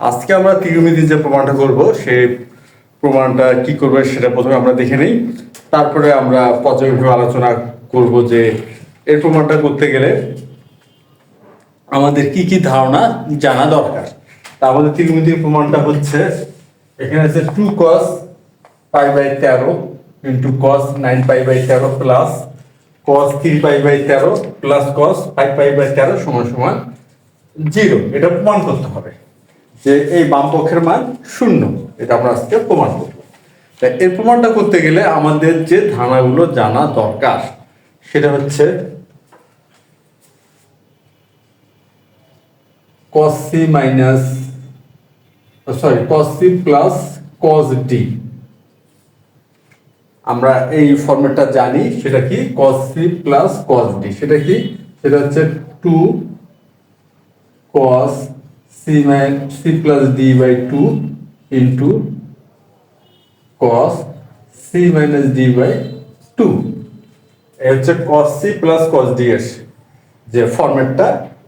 আজকে আমরা ত্রিকোণমিতির যে প্রমাণটা করব, সেই প্রমাণটা কি করবে সেটা প্রথমে আমরা দেখে নিই। তারপরে আমরা পর্যায়ক্রমে আলোচনা করব যে এর প্রমাণটা করতে গেলে আমাদের কি কি ধারণা জানা দরকার। তা আমাদের ত্রিকোণমিতির প্রমাণটা হচ্ছে, এখানে আছে টু কস পাই বাই তেরো into cos nine pi by তেরো plus cos three pi by তেরো plus cos five pi by তেরো সমান সমান জিরো এটা প্রমাণ করতে হবে। যে এই বাম পক্ষের মান শূন্য। এটা আমরা আজকে প্রমাণ করব। তাই এর প্রমাণটা করতে গেলে আমাদের যে ধারণাগুলো জানা দরকার, সেটা হচ্ছে c minus sorry c plus cos d আমরা এই ফর্মেটটা জানি, সেটা কি? cos c plus cos d সেটা কি? সেটা হচ্ছে two cos c minus c plus d by two into cos c minus d by two এই হচ্ছে cos c plus cos d এর যে ফরম্যাটটা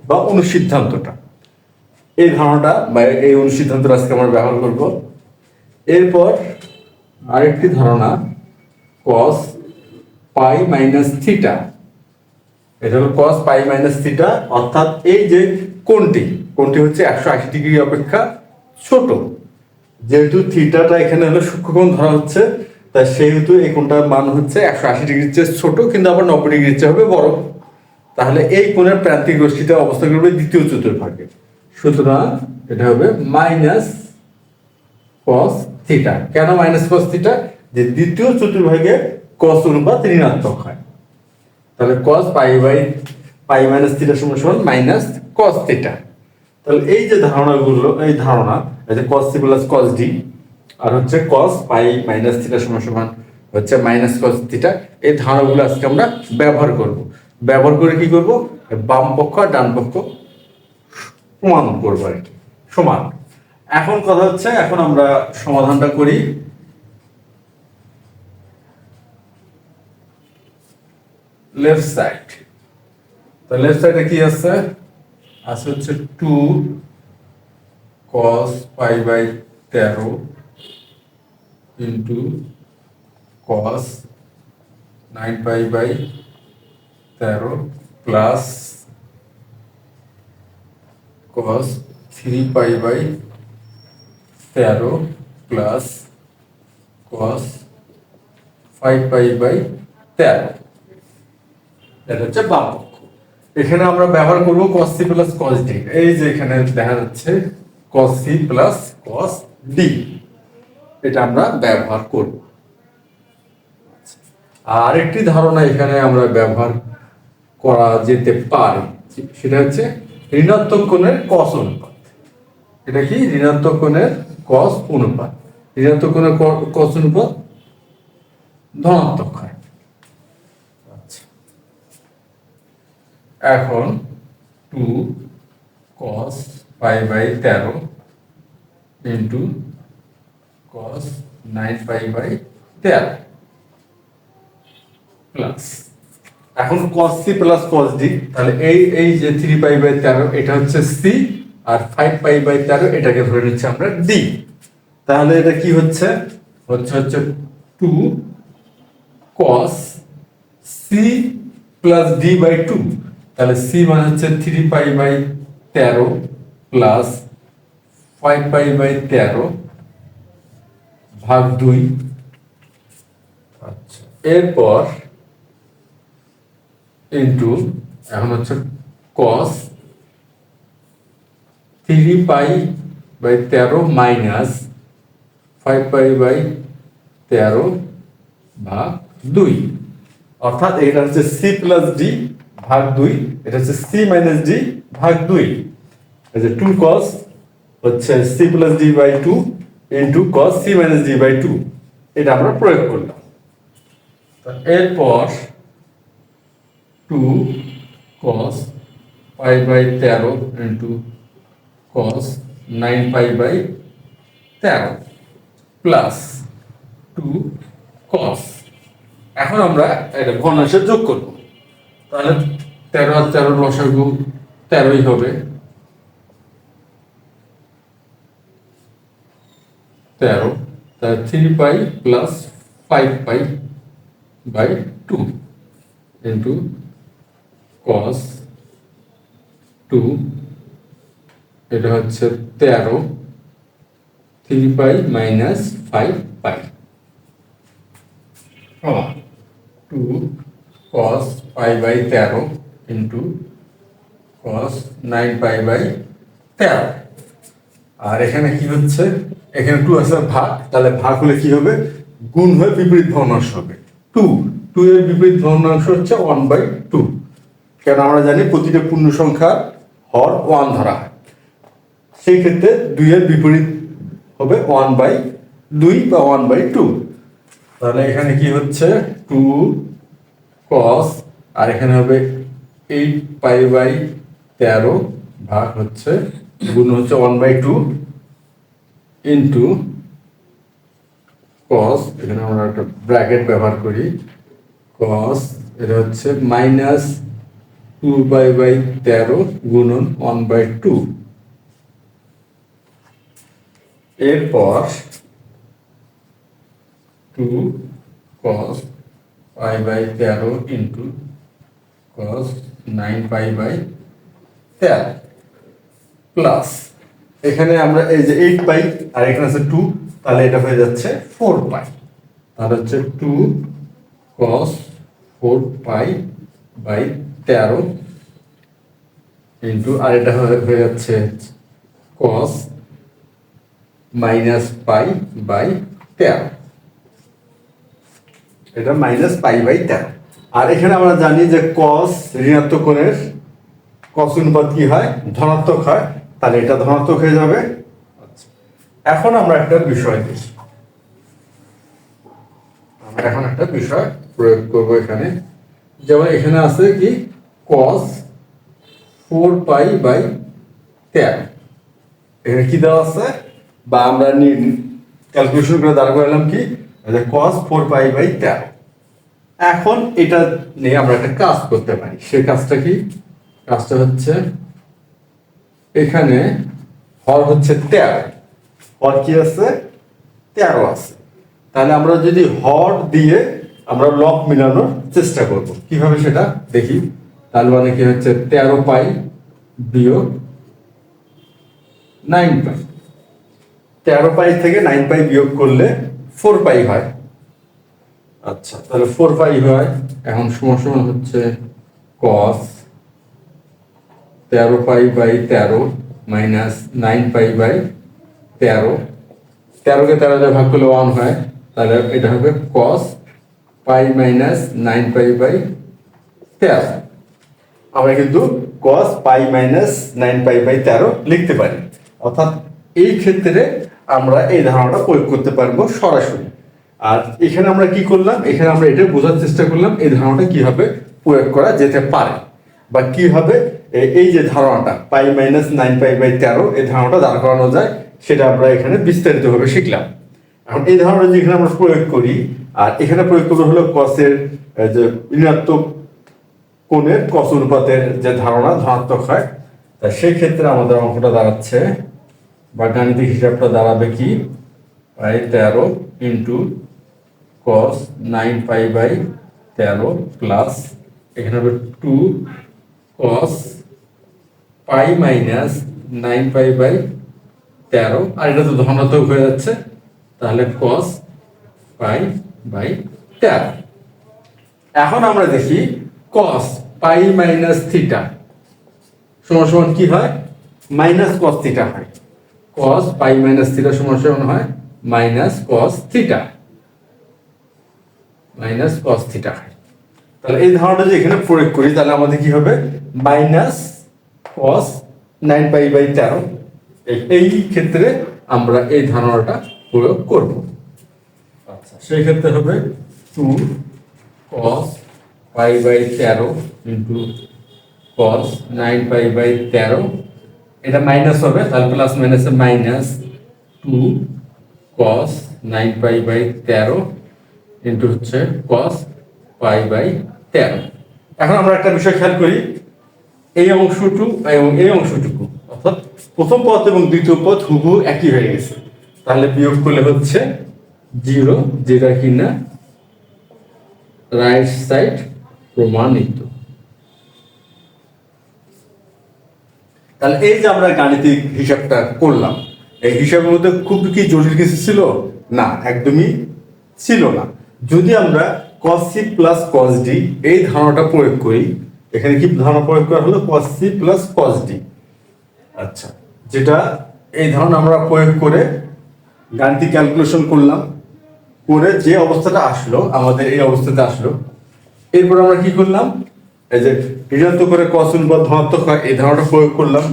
বা অনুসিদ্ধান্তটা। এই ধারণাটা বা এই অনুসিদ্ধান্তটা আজকে আমরা ব্যবহার করব। এরপর আরেকটি ধারণা, cos পাই মাইনাস থিটা এটা হলো cos পাই মাইনাস থিটা অর্থাৎ এই যে কোণটি কোণটি হচ্ছে একশো আশি ডিগ্রি অপেক্ষা ছোট। যেহেতু থিটাটা এখানে হলো সূক্ষ্মকোণ ধরা হচ্ছে, তাই সেহেতু এই কোণটার মান হচ্ছে একশো আশি ডিগ্রির চেয়ে ছোট, কিন্তু আবার নব্বই ডিগ্রির চেয়ে হবে বড়। তাহলে এই কোণের প্রান্তিক রশ্মিতে অবস্থান করবে দ্বিতীয় চতুর্ভাগে। সুতরাং এটা হবে মাইনাস কস থিটা কেন মাইনাস কস থিটা যে দ্বিতীয় চতুর্ভাগে কস অনুপাত ঋণাত্মক হয়। তাহলে cos pi by, pi minus theta সমান সমান মাইনাস কস থিটা তাহলে এই যে ধারণাগুলো, এই ধারণা, এই যে cos C plus cos D আর হচ্ছে কস পাই মাইনাস থিটা সমান সমান হচ্ছে মাইনাস কস থিটা এই ধারণাগুলো আজকে আমরা ব্যবহার করব। ব্যবহার করে কি করব? বাম পক্ষ আর ডান পক্ষ প্রমাণ করব আর কি, সমান। এখন কথা হচ্ছে, এখন আমরা সমাধানটা করি। Left side. তো লেফট সাইডে কি আছে? আছে হচ্ছে টু কস পাই বাই তেরো into cos nine pi by তেরো plus cos 3 pi by 13 plus cos 5 pi by 13 এটা হচ্ছে বাম পক্ষ এখানে আমরা ব্যবহার করব cos c cos d এই যে এখানে দেখা যাচ্ছে cos c cos d এটা আমরা ব্যবহার করব। আর একটি ধারণা এখানে আমরা ব্যবহার করা যেতে পারে। সেটা হচ্ছে ঋণাত্মক কোণের কস অনুপাত। এটা কি? ঋণাত্মক কোণের কস অনুপাত। ঋণাত্মক কোণের কস অনুপাত ধনাত্মক হয় আচ্ছা এখন টু কস পাই বাই তেরো into cos nine pi by তেরো প্লাস এখন cos C plus cos D তাহলে এই এই যে থ্রি পাই বাই তেরো, এটা হচ্ছে সি আর ফাইভ পাই বাই তেরো, এটাকে ধরে নিচ্ছি আমরা ডি তাহলে এটা কি হচ্ছে? হচ্ছে হচ্ছে two cos C plus D by two তাহলে সি মানে হচ্ছে থ্রি পাই বাই তেরো প্লাস ফাইভ পাই বাই তেরো ভাগ দুই। আচ্ছা এরপর ইন্টু এখন হচ্ছে কস থ্রি পাই বাই তেরো মাইনাস ফাইভ পাই বাই তেরো ভাগ দুই। অর্থাৎ এটা হচ্ছে সি প্লাস ডি ভাগ দুই, এটা হচ্ছে সি মাইনাস ডি ভাগ দুই। যে টু কস হচ্ছে C plus D by two into cos C minus D by two এটা আমরা প্রয়োগ করলাম। এরপর টু কস পাই বাই তেরো into cos nine pi by তেরো প্লাস টু কস এখন আমরা এটা ঘনাংশের যোগ করব। তাহলে তেরো আর তেরো লসাগু তেরোই হবে। তেরো, তাহলে three pi plus five pi by two into cos two এটা হচ্ছে তেরো three pi minus five pi two cos pi by তেরো into cos nine pi by তেরো। আর এখানে কি হচ্ছে? এখানে টু আছে, ভাগ। তাহলে ভাগ হলে কি হবে? গুণ হয়ে বিপরীত ভগ্নাংশ হবে। টু টু এর বিপরীত ভগ্নাংশ হচ্ছে ওয়ান বাই টু কেন আমরা জানি প্রতিটা পূর্ণ সংখ্যা হর ওয়ান ধরা সেই ক্ষেত্রে দুই এর বিপরীত হবে ওয়ান বাই দুই বা ওয়ান বাই টু তাহলে এখানে কি হচ্ছে? টু কস আর এখানে হবে এইট পাই বাই তেরো ভাগ হচ্ছে, গুণ হচ্ছে one by two into cos এখানে আমরা একটা ব্র্যাকেট ব্যবহার করি কস এটা হচ্ছে মাইনাস টু বাই বাই তেরো গুণন ওয়ান বাই টু এরপর টু কস পাই বাই তেরো into cos nine pi by তেরো প্লাস। এখানে আমরা এই যে এইট পাই, আর এখানে আছে টু তাহলে এটা হয়ে যাচ্ছে ফোর পাই। তাহলে হচ্ছে two cos four pi by তেরো ইন্টু, আর এটা হয়ে হয়ে যাচ্ছে কস মাইনাস পাই বাই তেরো। এটা মাইনাস পাই বাই তেরো আর এখানে আমরা জানি যে কস ঋণাত্মক কোণের কস অনুপাত কি হয়? ধনাত্মক হয়। তাহলে এটা ধনাত্মক হয়ে যাবে। এখন আমরা একটা বিষয় দেখি। আমরা এখন একটা বিষয় প্রয়োগ করব এখানে। যেমন এখানে আছে কি? কস ফোর পাই বাই তেরো এখানে কি দেওয়া আছে? বা আমরা ক্যালকুলেশন করে দাঁড় করলাম কি? কস ফোর পাই বাই তেরো। এখন এটা নিয়ে আমরা একটা কাজ করতে পারি। সেই কাজটা কি? কাজটা হচ্ছে এখানে হর হচ্ছে তেরো। হর কি আছে? তেরো আছে। তাহলে আমরা যদি হর দিয়ে আমরা লক মিলানোর চেষ্টা করব। কীভাবে সেটা? দেখি। তাহলে মানে কি হচ্ছে? তেরো পাই বিয়োগ নাইন পাই। তেরো পাই থেকে নাইন পাই বিয়োগ করলে ফোর পাই হয়। আচ্ছা তাহলে ফোর পাই হয় এখন সমান হচ্ছে কস তেরো পাই বাই তেরো মাইনাস নাইন পাই বাই তেরো। তেরোকে তেরো দিয়ে ভাগ করলে ওয়ান হয় তাহলে এটা হবে cos pi minus nine pi by তেরো। আমরা কিন্তু cos pi minus nine pi by তেরো লিখতে পারি। অর্থাৎ এই ক্ষেত্রে আমরা এই ধারণাটা প্রয়োগ করতে পারব সরাসরি। আর এখানে আমরা কি করলাম? এখানে আমরা এটা বোঝার চেষ্টা করলাম এই ধারণাটা কীভাবে প্রয়োগ করা যেতে পারে বা কীভাবে এই যে ধারণাটা, pi minus nine, pi by তেরো, এই ধারণাটা দাঁড় করানো যায়, সেটা আমরা এখানে বিস্তারিতভাবে শিখলাম। এখন এই ধারণাটা যেখানে আমরা প্রয়োগ করি, আর এখানে প্রয়োগ করব হলো কসের যে ঋণাত্মক কোণের কস অনুপাতের যে ধারণা ধনাত্মক হয়, তা সেই ক্ষেত্রে আমাদের অঙ্কটা দাঁড়াচ্ছে বা গাণিতিক হিসাবটা দাঁড়াবে কি? পাই তেরো into cos nine pi by তেরো প্লাস এখানে হবে two cos pi minus nine pi by তেরো। আর এটা তো ধনাত্মক হয়ে যাচ্ছে, তাহলে কস পাই বাই তেরো। এখন আমরা দেখি কস পাই মাইনাস থিটা সমান সমান কি হয়? মাইনাস কস থিটা হয়। কস পাই মাইনাস থিটা সমান সমান হয় minus cos theta minus cos theta তাহলে এই ধারণাটা যদি এখানে প্রয়োগ করি, তাহলে আমাদের কি হবে? Minus cos nine pi by তেরো এই ক্ষেত্রে আমরা এই ধারণাটা প্রয়োগ করব। আচ্ছা সেই ক্ষেত্রে হবে টু কস পাই বাই তেরো into cos nine pi by তেরো এটা মাইনাস হবে, তাহলে প্লাস মাইনাসে minus two cos nine pi by তেরো ইন্টু হচ্ছে কস পাই বাই তেরো। এখন আমরা একটা বিষয় খেয়াল করি, এই অংশটুকু এবং এই অংশটুকু, অর্থাৎ প্রথম পদ এবং দ্বিতীয় পদ হুবহু একই হয়ে গেছে। তাহলে বিয়োগ করলে হচ্ছে জিরো যেটা কিনা রাইট সাইড প্রমাণিত। তাহলে এই যে আমরা গাণিতিক হিসাবটা করলাম, এই হিসাবের মধ্যে খুব কি জটিল কিছু ছিল? না, একদমই ছিল না। যদি আমরা cos c plus cos d, এই ধারণাটা প্রয়োগ করি, এখানে কি ধারণা প্রয়োগ করা হলো? cos c plus cos d আচ্ছা যেটা এই ধারণা আমরা প্রয়োগ করে গাণিতিক ক্যালকুলেশন করলাম, করে যে অবস্থাটা আসলো, আমাদের এই অবস্থাতে আসলো, এরপর আমরা কি করলাম? এই যে ঋণাত্মক করে cos অনুপাত ধনাত্মক হয়, এই ধারণাটা প্রয়োগ করলাম।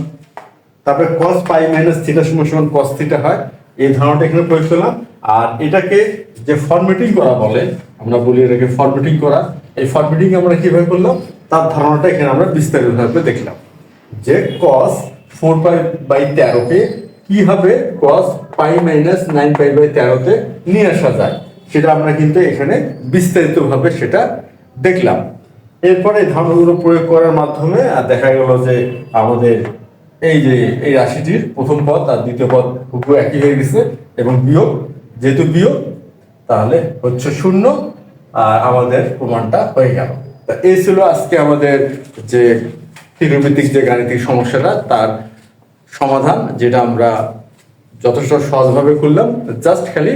তারপরে cos পাই মাইনাস থিটা সমান সমান cos থিটা হয়, এই ধারণাটা এখানে প্রয়োগ করলাম। আর এটাকে যে ফরম্যাটিং করা বলে, আমরা বলি এটাকে ফরম্যাটিং করা, এই ফরম্যাটিং আমরা কীভাবে করলাম? তার ধারণাটা এখানে আমরা বিস্তারিতভাবে দেখলাম। যে cos ফোর পাই বাই তেরোকে কীভাবে cos pi minus nine pi by তেরোতে নিয়ে আসা যায়, সেটা আমরা কিন্তু এখানে বিস্তারিতভাবে সেটা দেখলাম। এরপরে এই ধারণাগুলো প্রয়োগ করার মাধ্যমে, আর দেখা গেল যে আমাদের এই যে এই রাশিটির প্রথম পদ আর দ্বিতীয় পদ হুবহু একই হয়ে গেছে এবং বিয়োগ, যেহেতু বিয়োগ, তাহলে হচ্ছে শূন্য, আর আমাদের প্রমাণটা হয়ে গেল। তা এই ছিল আজকে আমাদের যে ত্রিকোণমিতিক যে গাণিতিক সমস্যাটা, তার সমাধান যেটা আমরা যথেষ্ট সহজভাবে করলাম জাস্ট খালি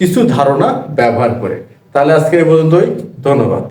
কিছু ধারণা ব্যবহার করে। তাহলে আজকে এই পর্যন্তই। ধন্যবাদ।